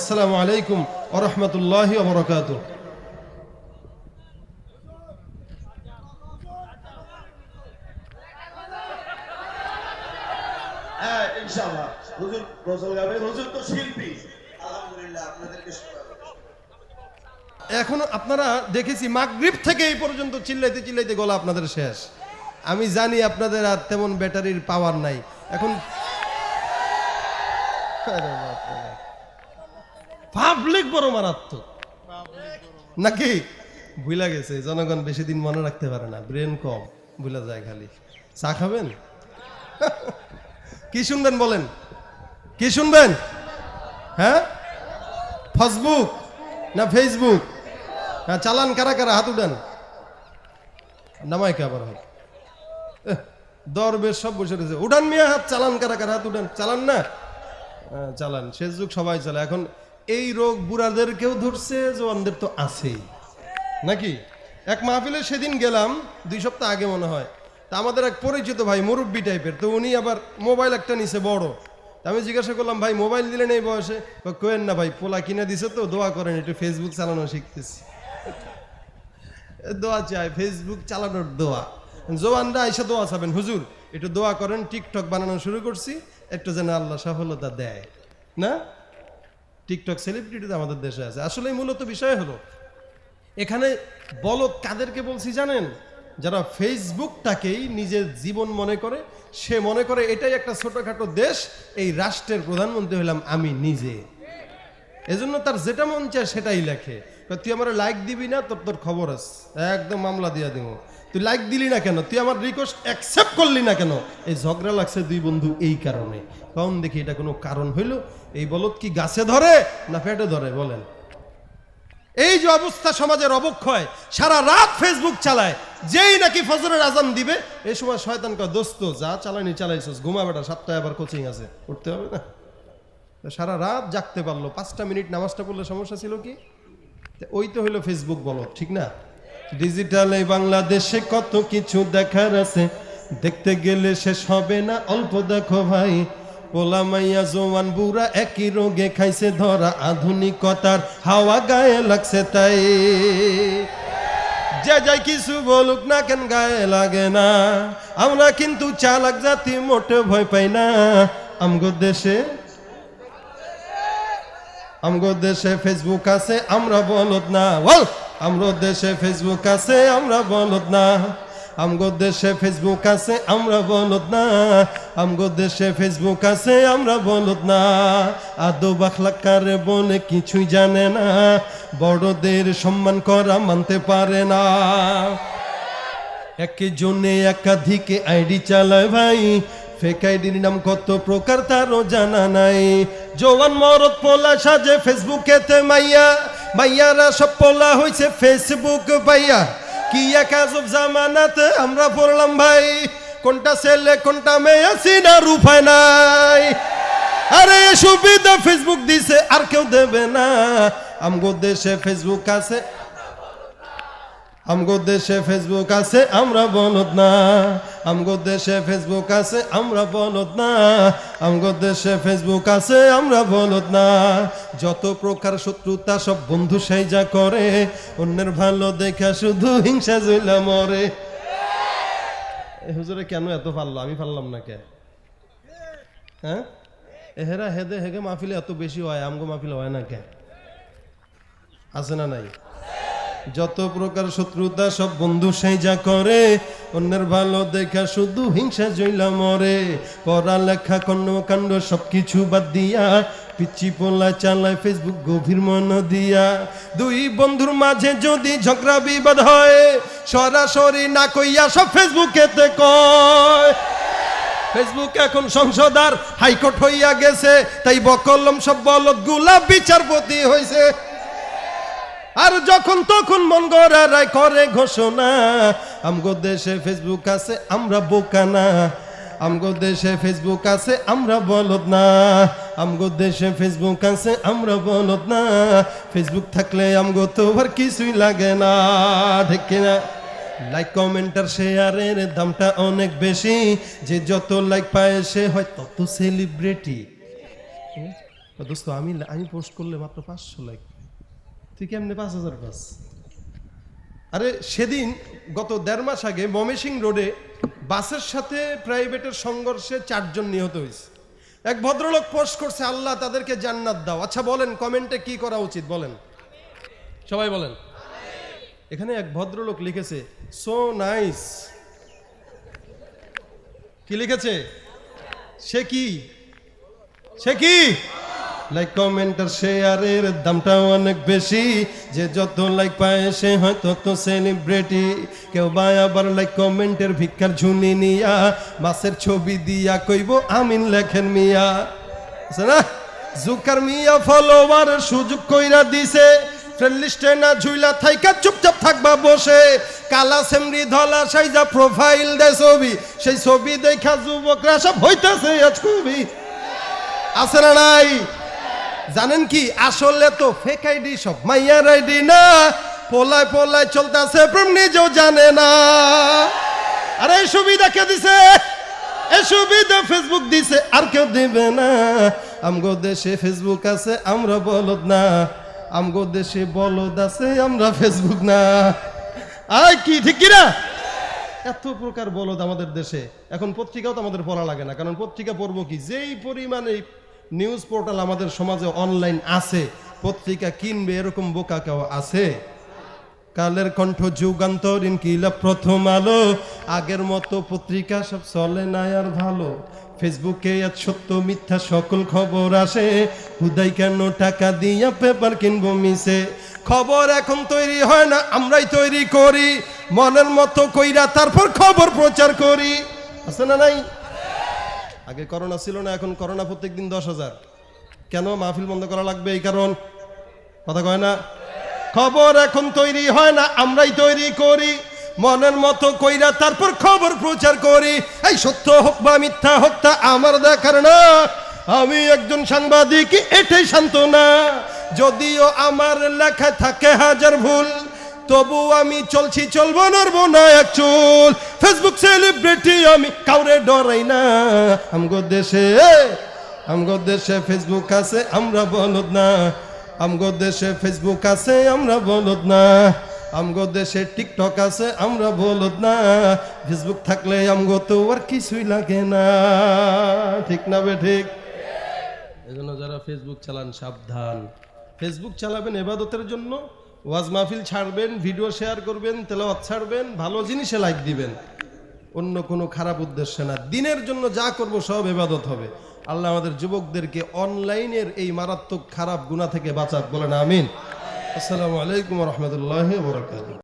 আসসালামু আলাইকুম ওরহমতুল্লাহ বরকাত হ্যাঁ এখন আপনারা দেখেছি মাগরিব থেকে এই পর্যন্ত চিল্লাইতে চিল্লাইতে গলা আপনাদের শেষ। আমি জানি আপনাদের আর তেমন ব্যাটারির পাওয়ার নাই। এখন পাবলিক বড় মারাত্মক। নাকি? ভুলা গেছে জনগণ বেশি দিন মনে রাখতে পারে না ব্রেন কম ভুলা যায় খালি। চা খাবেন? কি শুনবেন বলেন? কি শুনবেন? হ্যাঁ? ফেসবুক না ফেসবুক? হ্যাঁ চালান কারা কারা হাত উঠান। নামাই আবার এহ, দরবেশ সব বসে রয়েছে। উঠান মিয়া হাত চালান কারা কারা হাত উঠান। চালান না? হ্যাঁ, চালান। শেষ যুগ সবাই চালায় এখন এই রোগ বুড়াদেরকেও ধরছে জওয়ানদের তো আছেই। নাকি? এক মাহফিলে সেদিন গেলাম দুই সপ্তাহ আগে মনে হয়। তা আমাদের এক পরিচিত ভাই মুরব্বী টাইপের তো উনি আবার মোবাইল একটা নিছে বড়। আমি জিজ্ঞাসা করলাম ভাই মোবাইল দিলেন এই বয়সে? কয়, কোয়েন না ভাই পোলা কিনে দিছে তো দোয়া করেন একটু ফেসবুক চালানো শিখতেছি। দোয়া চাই ফেসবুক চালানোর দোয়া। জোয়ানরা এসে দোয়া চাবেন হুজুর একটু দোয়া করেন টিকটক বানানো শুরু করছি একটু যেন আল্লাহ সফলতা দেয়। না? টিকটক সেলিব্রিটি আমাদের দেশে আছে। আসলে মূলত বিষয় হলো, এখানে বলো কাদেরকে বলছি জানেন? যারা ফেসবুকটাকেই নিজের জীবন মনে করে, সে মনে করে এটাই একটা ছোটোখাটো দেশ, এই রাষ্ট্রের প্রধানমন্ত্রী হলাম আমি নিজে। এজন্য তার যেটা মন চায় সেটাই লেখে। তুই আমার লাইক দিবি না? তোর তোর খবর আছে। একদম মামলা দিয়া দিব। তুই লাইক দিলি না কেন? তুই আমার রিকোয়েস্ট অ্যাকসেপ্ট করলি না কেন? এই ঝগড়া লাগছে দুই বন্ধু এই কারণে। কখন দেখি এটা কোনো কারণ হইল। এই বলদ কি গাছে ধরে না পেটে ধরে? বলেন। এই যে অবস্থা সমাজের অবক্ষয়, সারা রাত ফেসবুক চালায়, যেই নাকি ফজরের আজান দিবে, এই সময় শয়তান কয়, দোস্ত, যা চালানি চালাইছস, ঘুমা বেটা, সাতটায় আবার কোচিং আছে। উঠতে হবে না? সারা রাত জাগতে পারল। পাঁচটা মিনিট নামাজটা পড়লে সমস্যা ছিল কি? ওই তো হইল ফেসবুক বলো, ঠিক না? ডিজিটালে বাংলাদেশে কত কিছু দেখার আছে। দেখতে গেলে শেষ হবে না, অল্প দেখো ভাই। পোলা মাইয়া, জোয়ান বুড়া একই রোগে খাইছে ধরা, আধুনিকতার হাওয়া গায়ে লাগছে তাই। যে যাই কিছু বলুক না কেন গায়ে লাগে না। আমরা কিন্তু চালাক জাতি মোটে ভয় পাই না। আমগো দেশে আমগো দেশে ফেসবুক আছে, আমরা বলদ না। বল আমগো দেশে ফেসবুক আছে, আমরা বলদ না। আমগো দেশে ফেসবুক আছে, আমরা বলদ না। আমগো দেশে ফেসবুক আছে, আমরা বলদ না। আদো বাখলাকারে বলে কিছুই জানে না। বড়দের সম্মান করা মানতে পারে না। একজনে একাধিক আইডি চালায় ভাই ফেক আইডির নাম কত প্রকার তারও জানা নাই। জোয়ান মরদ পোলা সাজে ফেসবুকেতে মাইয়া, মাইয়ারা সব পোলা হয়েছে ফেসবুক পাইয়া কি এক আজব জামানাতে আমরা পড়লাম ভাই, কোনটা ছেলে, কোনটা মেয়ে, সিনা রূপায় নাই। আরে সুবিধা ফেসবুক দিছে, আর কেউ দেবে না। আমগো দেশে ফেসবুক আছে। আমগো দেশে ফেসবুক আছে, আমরা বলদ না। আমগো দেশে ফেসবুক আছে, আমরা বলদ না। আমগো দেশে ফেসবুক আছে, আমরা বলদ না। যত প্রকার শত্রুতা, সব বন্ধু সাইজা করে। অন্যের ভালো দেখা শুধু হিংসা জইলা মরে। হুজুরে কেন এত পারল? আমি পারলাম না কে? হ্যাঁ? এহেরা হেদে হেগে মাহফিলে এত বেশি হয়, আমগো মাহফিলে হয় না কে? আছে না নাই? যত প্রকার শত্রুতা সব বন্ধু সেই যা করে, অন্যের ভালো দেখা শুধু হিংসা জইলা মরে। পড়ালেখা, কর্মকাণ্ড সব কিছু বাদ দিয়া পিচ্ছি পোলা চালায় ফেসবুক গভীর মন দিয়া। দুই বন্ধুর মাঝে যদি ঝগড়া বিবাদ হয়, সরাসরি না কইয়া সব ফেসবুকেতে কয়। ফেসবুক এখন সংসদ আর হাইকোর্ট হইয়া গেছে, তাই বকলম সব বলদগুলা বিচারপতি হইছে। আর যখন তখন মন গড়ারাই করে ঘোষণা, আমগো দেশে ফেসবুক আছে, আমরা বোকা না। আমগো দেশে ফেসবুক আছে, আমরা বলদ না। আমগো দেশে ফেসবুক আছে, আমরা বলদ না। ফেসবুক থাকলে আমগো তো আর কিছুই লাগে না। ঠিক না লাইক কমেন্টার শেয়ারের দামটা অনেক বেশি। যে যত লাইক পায় সে হয় তত সেলিব্রিটি দোস্ত, আমি আমি পোস্ট করলে মাত্র পাঁচশো লাইক তুই কেমনে পাঁচ হাজার পাস? আরে সেদিন গত দেড় মাস আগে মমেসিং রোডে বাসের সাথে প্রাইভেটের সংঘর্ষে চারজন নিহত হয়েছে। এক ভদ্রলোক পোস্ট করছে, আল্লাহ তাদেরকে জান্নাত দাও। আচ্ছা বলেন, কমেন্টে কি করা উচিত বলেন? সবাই বলেন। এখানে এক ভদ্রলোক লিখেছে সো নাইস কি লিখেছে? সে কি? সে কি? লাইক কমেন্ট আর শেয়ারের দামটা অনেক বেশি। যে যত লাইক পায় সে হয় তত সেলিব্রিটি কেউ বা আবার লাইক কমেন্টের ভিক্ষার ঝুনি নিয়া মাসের ছবি দিয়া কইব, আমিন লেখেন মিয়া। না? জুকার মিয়া ফলোয়ার সুযোগ কইরা দিছে। লিস্টে না ঝুইলা থাইকা চুপচাপ থাকবা বসে। কালা সেমরি ধলা সাইজা প্রোফাইল দেয় ছবি। সেই ছবি দেখা যুবকরা সব হইতাছে আজ খুবই। আছে নাই? জানেন কি? আসলে তো ফেক আইডি সব মাইয়ার আইডি না। পোলায় পোলায় চলতেছে, প্রেম নিজেও জানে না। আরে সুবিধা কে দিছে? এই সুবিধা ফেসবুক দিছে, আর কেউ দিবে না। আমগো দেশে ফেসবুক আছে, আমরা বলদ না। আমগো দেশে বলদ আছে, আমরা ফেসবুক না। আয়, কি, ঠিক কি না এত প্রকার বলদ আমাদের দেশে। এখন পত্রিকাও তো আমাদের পড়া লাগে না, কারণ পত্রিকা পড়ব কি? যেই পরিমাণে নিউজ পোর্টাল আমাদের সমাজে অনলাইন আছে, পত্রিকা কিনবে, এরকম বোকা কেউ আছে? কালের কণ্ঠ যুগান্তর ইনকিলা প্রথম আলো? আগের মতো পত্রিকা সব চলে না আর ভালো। ফেসবুকে আজ সত্য মিথ্যা সকল খবর আসে। হুদাই কেন টাকা দিয়া পেপার কিনবো মিশে খবর এখন তৈরি হয় না, আমরাই তৈরি করি। মনের মতো কইরা তারপর খবর প্রচার করি। আছে না নাই? আগে করোনা ছিল না, এখন করোনা প্রত্যেক দিন দশ হাজার। কেন মাহফিল বন্ধ করা লাগবে এই কারণ? কথা কয় না? খবর এখন তৈরি হয় না, আমরাই তৈরি করি। মনের মতো কইরা তারপর খবর প্রচার করি। এই সত্য হোক বা মিথ্যা হোক, তা আমার দেখার না। আমি একজন সাংবাদিক, এটাই শান্ত না। যদিও আমার লেখায় থাকে হাজার ভুল তবু আমি চলছি, চলবো, নড়বো না এক চুল। ফেসবুক সেলিব্রিটি আমি কাউরে ডরাই না। আমগো দেশে আমগো দেশে ফেসবুক আছে, আমরা বলদ না। আমগো দেশে ফেসবুক আছে, আমরা বলদ না। আমগো দেশে টিকটক আছে, আমরা বলদ না। ফেসবুক থাকলে আমগো তো আর কিছুই লাগে না। ঠিক না বে ঠিক? এজন্য যারা ফেসবুক চালান, সাবধান। ফেসবুক চালাবেন এবাদতের জন্য? ওয়াজ মাহফিল ছাড়বেন ভিডিও শেয়ার করবেন, তেলাওয়াত ছাড়বেন, ভালো জিনিসে লাইক দিবেন। অন্য কোনো খারাপ উদ্দেশ্যে না। দিনের জন্য যা করব সব এবাদত হবে। আল্লাহ আমাদের যুবকদেরকে অনলাইনের এই মারাত্মক খারাপ গুণা থেকে বাঁচাক। বলেন আমিন। আসসালামু আলাইকুম রহমতুল্লাহ বরকাত